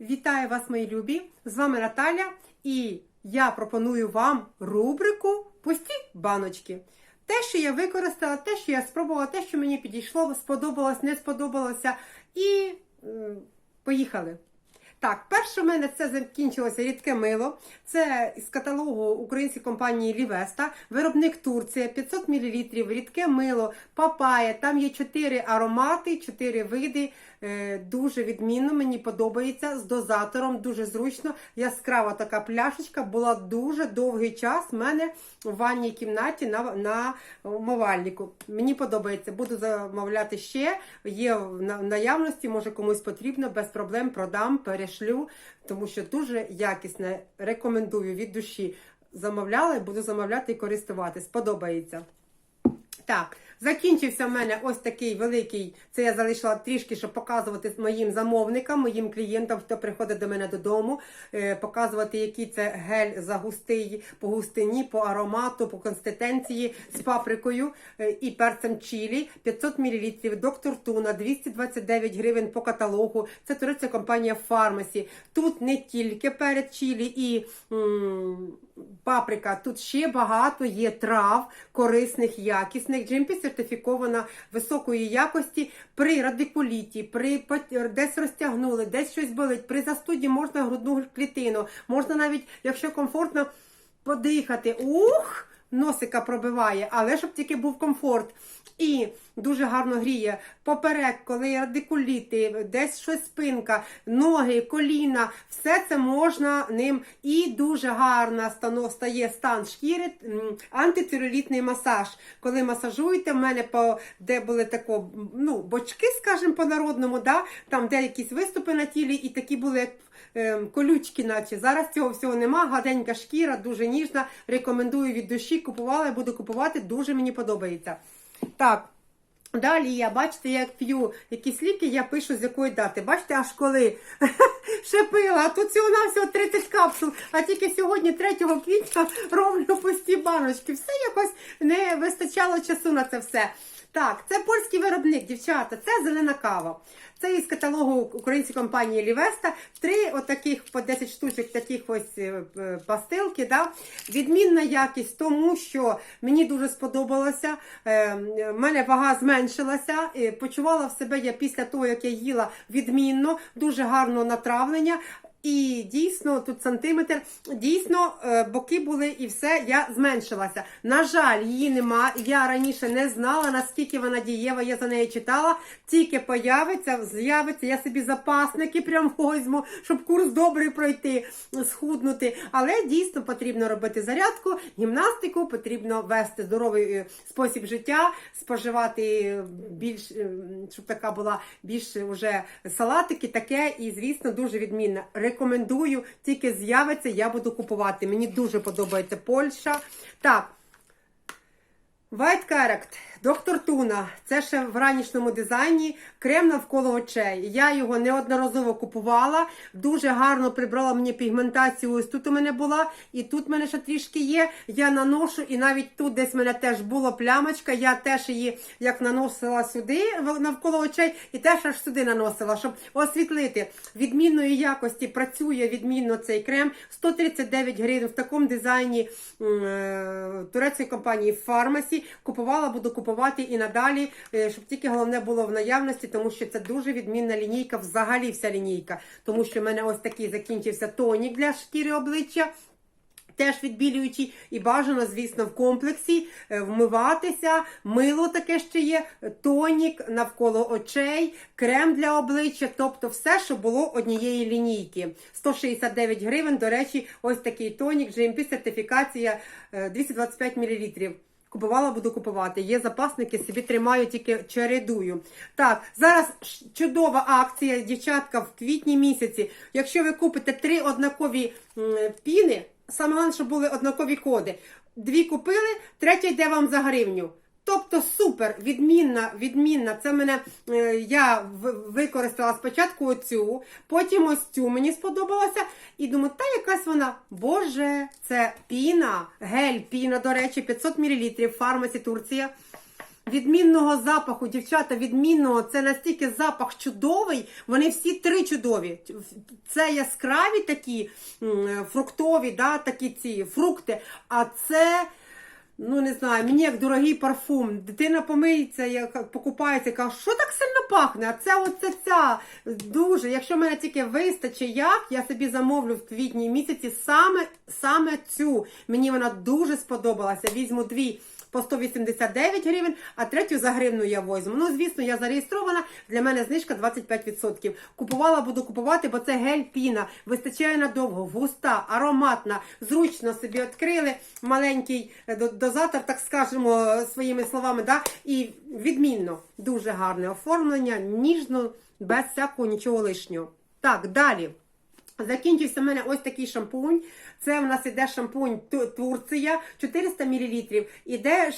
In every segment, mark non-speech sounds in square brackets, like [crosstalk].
Вітаю вас, мої любі! З вами Наталя, і я пропоную вам рубрику Пусті баночки. Те, що я використала, те, що я спробувала, те, що мені підійшло, сподобалось, не сподобалося. І м, поїхали. Так, перше в мене це закінчилося рідке мило. Це з каталогу української компанії Лівеста, виробник Турція, 500 мл, рідке мило, папая. Там є 4 аромати, 4 види. Е, Дуже відмінно, мені подобається з дозатором, дуже зручно. Яскрава така пляшечка була дуже довгий час в мене в ванній кімнаті на, на умивальнику. Мені подобається, буду замовляти ще. Є в наявності, може комусь потрібно, без проблем продам, перешлю, тому що дуже якісне. Рекомендую від душі. Замовляла буду замовляти і користуватись. Подобається. Так, закінчився в мене ось такий великий. Це я залишила трішки, щоб показувати моїм замовникам, моїм клієнтам, хто приходить до мене додому, е, показувати, який це гель за густий по густині, по аромату, по консистенції з паприкою е, і перцем чилі. 500 мл, доктор Туна, 229 гривень по каталогу. Це турецька компанія Фармасі. Тут не тільки перець чилі і м, паприка, тут ще багато є трав корисних, якісних. Джимпі сертифікована високої якості при радикуліті, при десь розтягнули, десь щось болить. При застуді можна грудну клітину, можна навіть, якщо комфортно, подихати. Ух! Носика пробиває, але щоб тільки був комфорт. І дуже гарно гріє поперек, коли радикуліти, десь щось спинка, ноги, коліна, все це можна ним. І дуже гарно стає стан шкіри, антицелюлітний масаж. Коли масажуєте, в мене по де були тако, ну, бочки, скажімо, по-народному, да? там де якісь виступи на тілі, і такі були як колючки, наче. Зараз цього всього нема. Гаденька шкіра, дуже ніжна. Рекомендую від душі. Купувала буду купувати. Дуже мені подобається. Так. Далі я, бачите, як п'ю якісь ліки, я пишу з якої дати. Бачите, аж коли [laughs] ще пила, тут всього на всього 30 капсул, а тільки сьогодні, 3 квітня, роблю пусті баночки. Все якось не вистачало часу на це все. Так, це польський виробник, дівчата, це зелена кава. Це із каталогу української компанії Лівеста. Три отаких по 10 штучок таких ось е, е, пастилки. Да? Відмінна якість, тому що мені дуже сподобалося. Е, в мене вага зменшилася. е, Почувала в себе я після того, як я їла відмінно, дуже гарно натравлення. І дійсно тут сантиметр, дійсно е, боки були і все, я зменшилася. На жаль, її нема. Я раніше не знала, наскільки вона дієва, я за неї читала. Тільки появиться, з'явиться, я собі запасники прям возьму, щоб курс добрий пройти, схуднути. Але дійсно потрібно робити зарядку, гімнастику, потрібно вести здоровий е, спосіб життя, споживати більш, е, щоб така була більше вже салатики, таке, і звісно, дуже відмінна. Рекомендую, тільки з'явиться, я буду купувати. Мені дуже подобається Польща. Так. White Character, доктор Туна. Це ще в ранішньому дизайні крем навколо очей. Я його неодноразово купувала. Дуже гарно прибрала мені пігментацію. Ось тут у мене була, і тут в мене ще трішки є. Я наношу, і навіть тут десь в мене теж була плямочка. Я теж її як наносила сюди навколо очей, і теж аж сюди наносила, щоб освітлити. Відмінної якості працює відмінно цей крем. 139 гривень в такому дизайні е, турецької компанії Фармасі. Купувала, буду купувати і надалі, е, щоб тільки головне було в наявності, тому що це дуже відмінна лінійка, взагалі вся лінійка. Тому що в мене ось такий закінчився тонік для шкіри обличчя. Теж відбілюючий і бажано, звісно, в комплексі е, вмиватися. Мило таке ще є, тонік навколо очей, крем для обличчя, тобто все, що було однієї лінійки. 169 гривень. До речі, ось такий тонік, GMP сертифікація е, 225 мл. Купувала, буду купувати. Є запасники, собі тримаю, тільки чередую. Так, зараз чудова акція, дівчатка, в квітні місяці. Якщо ви купите три однакові піни, саме головне, щоб були однакові коди. Дві купили, третя йде вам за гривню. Тобто супер, відмінна, відмінна. Це мене е, я використала спочатку оцю, потім ось цю мені сподобалося. І думаю, та якась вона. Боже, це піна, гель піна, до речі, 500 мл, фармасі Турція. відмінного запаху, дівчата, відмінного. Це настільки запах чудовий. Вони всі три чудові. Це яскраві такі фруктові, да, такі ці фрукти. А це. Ну, не знаю, мені як дорогий парфум. Дитина помиється, як покупається, каже, що так сильно пахне? А це оце ця дуже. Якщо мене тільки вистачить як, я собі замовлю в квітні місяці саме, саме цю. Мені вона дуже сподобалася. Візьму дві по 189 гривень, а третю за гривну я возьму. Ну, звісно, я зареєстрована. Для мене знижка 25%. Купувала, буду купувати, бо це гель піна. Вистачає надовго, густа, ароматна, зручно собі відкрили маленький е, дозатор, так скажемо, своїми словами. Да? І відмінно, дуже гарне оформлення, ніжно, без всякого нічого лишнього. Так, далі. Закінчився в мене ось такий шампунь. Це в нас іде шампунь Турція 400 мл. Іде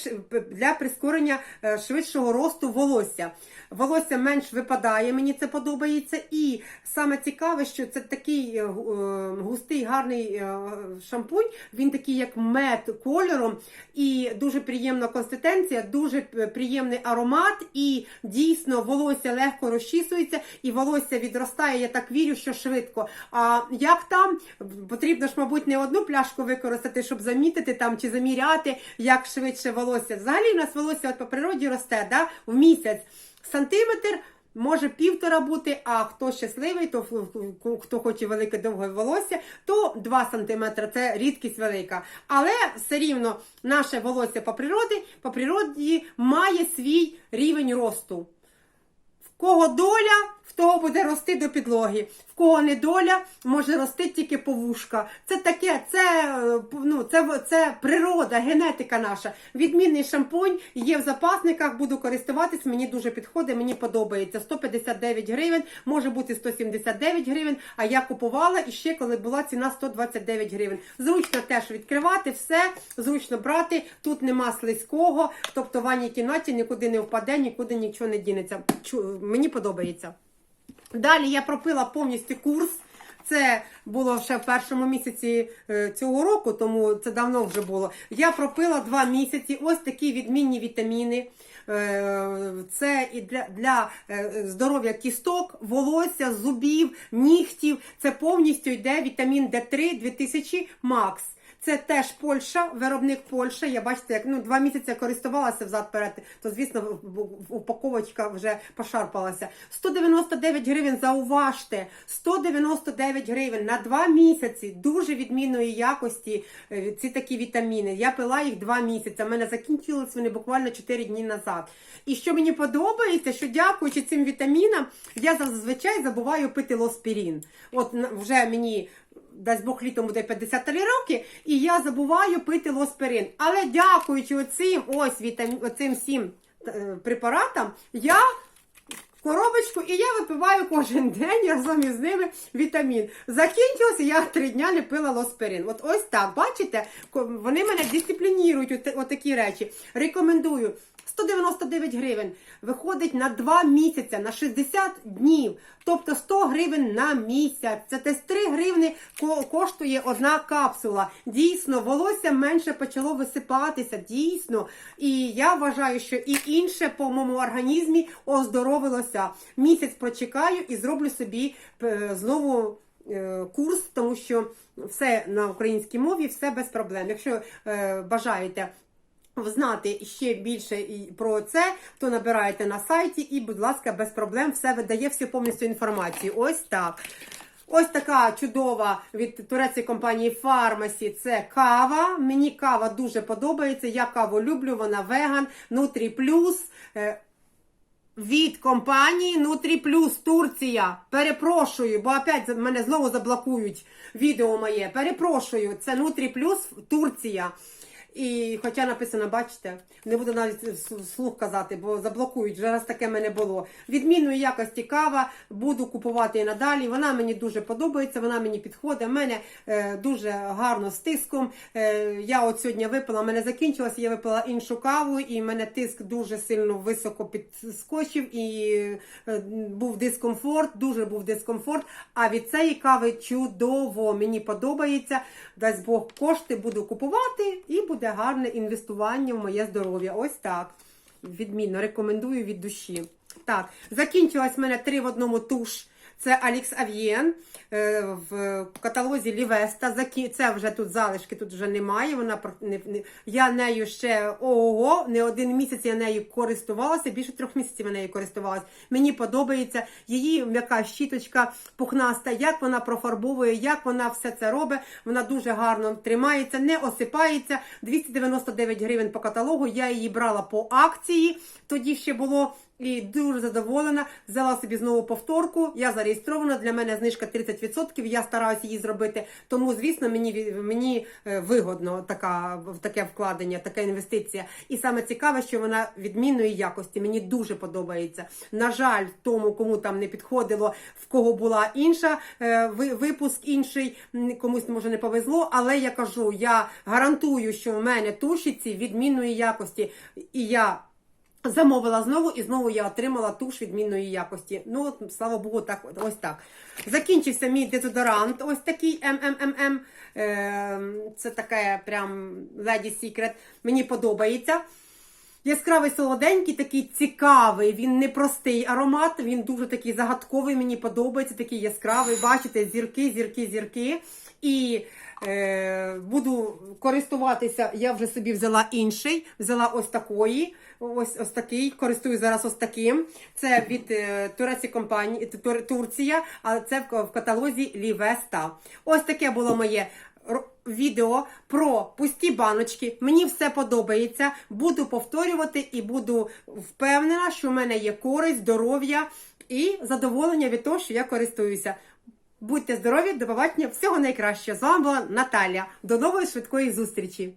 для прискорення е, швидшого росту волосся. Волосся менш випадає, мені це подобається. І саме цікаве, що це такий е, е, густий, гарний шампунь. Він такий, як мед кольором, і дуже приємна консистенція, дуже приємний аромат, і дійсно волосся легко розчісується, і волосся відростає. Я так вірю, що швидко. А як там потрібно ж, мабуть, не одну пляшку використати, щоб замітити там чи заміряти, як швидше волосся. Взагалі, у нас волосся от по природі росте да, в місяць сантиметр. Може півтора бути, а хто щасливий, то хто хоче велике довге волосся, то 2 см це рідкість велика. Але все рівно наше волосся по природі, по природі має свій рівень росту. Кого доля, в того буде рости до підлоги. В кого не доля, може рости тільки повушка. Це таке, це, ну, це, це природа, генетика наша. Відмінний шампунь є в запасниках, буду користуватись, мені дуже підходить, мені подобається. 159 гривень, може бути 179 гривень, а я купувала і ще коли була ціна 129 гривень. Зручно теж відкривати все, зручно брати. Тут нема слизького, тобто в ванній кімнаті нікуди не впаде, нікуди нічого не дінеться. Мені подобається. Далі я пропила повністю курс. Це було ще в першому місяці е, цього року, тому це давно вже було. Я пропила два місяці. Ось такі відмінні вітаміни. Е, Це і для, для е, здоров'я кісток, волосся, зубів, нігтів. Це повністю йде вітамін D3 2000 Макс. Це теж Польща, виробник Польща. Я бачите, як ну два місяці користувалася взад перед, то звісно упаковочка вже пошарпалася. 199 гривень. Зауважте, 199 гривень на два місяці. Дуже відмінної якості е, ці такі вітаміни. Я пила їх два місяці. У мене закінчились вони буквально 4 дні назад. І що мені подобається, що дякуючи цим вітамінам, я зазвичай забуваю пити лоспірін. От вже мені дасть Бог літом буде 53 роки, і я забуваю пити лосперин. Але дякуючи оцим ось вітам, оцим всім е, препаратам, я коробочку і я випиваю кожен день разом із ними вітамін. Закінчилося, я три дня не пила лосперин. От ось так, бачите, вони мене дисциплінують, от, отакі речі. Рекомендую. 199 гривень виходить на 2 місяці, на 60 днів, тобто 100 гривень на місяць. Це десь 3 гривни ко- коштує одна капсула. Дійсно, волосся менше почало висипатися, дійсно. І я вважаю, що і інше по моєму організмі оздоровилося. Місяць почекаю і зроблю собі е, знову е, курс, тому що все на українській мові, все без проблем. Якщо е, бажаєте знати ще більше про це, то набираєте на сайті і, будь ласка, без проблем все видає всю повністю інформацію. Ось так. Ось така чудова від турецької компанії Фармасі. Це кава. Мені кава дуже подобається. Я каву люблю, вона веган, Нутрі Плюс. Від компанії Нутрі Плюс Турція. Перепрошую, бо опять мене знову заблокують відео моє. Перепрошую, це Нутрі Плюс Турція. І хоча написано, бачите, не буду навіть вслух казати, бо заблокують, вже раз таке мене було. Відмінної якості кава буду купувати і надалі. Вона мені дуже подобається, вона мені підходить. У мене е, дуже гарно з тиском. Е, я от сьогодні випила, мене закінчилося, я випила іншу каву, і мене тиск дуже сильно високо підскочив, і е, був дискомфорт, дуже був дискомфорт. А від цієї кави чудово, мені подобається. Дасть Бог кошти буду купувати, і буде гарне інвестування в моє здоров'я. Ось так. відмінно, рекомендую від душі. Так, закінчилась в мене три в одному туш. Це Алікс Ав'єн е, в каталозі Лівеста. Це вже тут залишки, тут вже немає. Вона я нею ще ого, не один місяць я нею користувалася, більше трьох місяців я нею користувалася. Мені подобається її м'яка щіточка пухнаста, як вона профарбовує, як вона все це робить. Вона дуже гарно тримається, не осипається. 299 гривень по каталогу. Я її брала по акції. Тоді ще було і дуже задоволена. Взяла собі знову повторку. Я зареєстрована. Для мене знижка 30%. Я стараюся її зробити. Тому, звісно, мені мені е, вигодно така таке вкладення, така інвестиція. І саме цікаве, що вона відмінної якості. Мені дуже подобається. На жаль, тому, кому там не підходило, в кого була інша е, випуск інший, комусь може не повезло. Але я кажу, я гарантую, що в мене тушиці відмінної якості, і я. Замовила знову і знову я отримала туш відмінної якості. Ну, от, слава Богу, так ось так. Закінчився мій дезодорант, ось такий МММ. Е, це таке прям Lady Secret. Мені подобається. Яскравий солоденький, такий цікавий, він не простий аромат, він дуже такий загадковий, мені подобається, такий яскравий. Бачите, зірки, зірки, зірки. І е, буду користуватися, я вже собі взяла інший, взяла ось такої. Ось ось такий, користуюсь зараз ось таким. Це від е, турецької компанії Тур- Турція, а це в, в каталозі Лівеста. Ось таке було моє відео про пусті баночки. Мені все подобається. Буду повторювати і буду впевнена, що в мене є користь, здоров'я і задоволення від того, що я користуюся. Будьте здорові, до побачення, всього найкращого. З вами була Наталя. До нової швидкої зустрічі!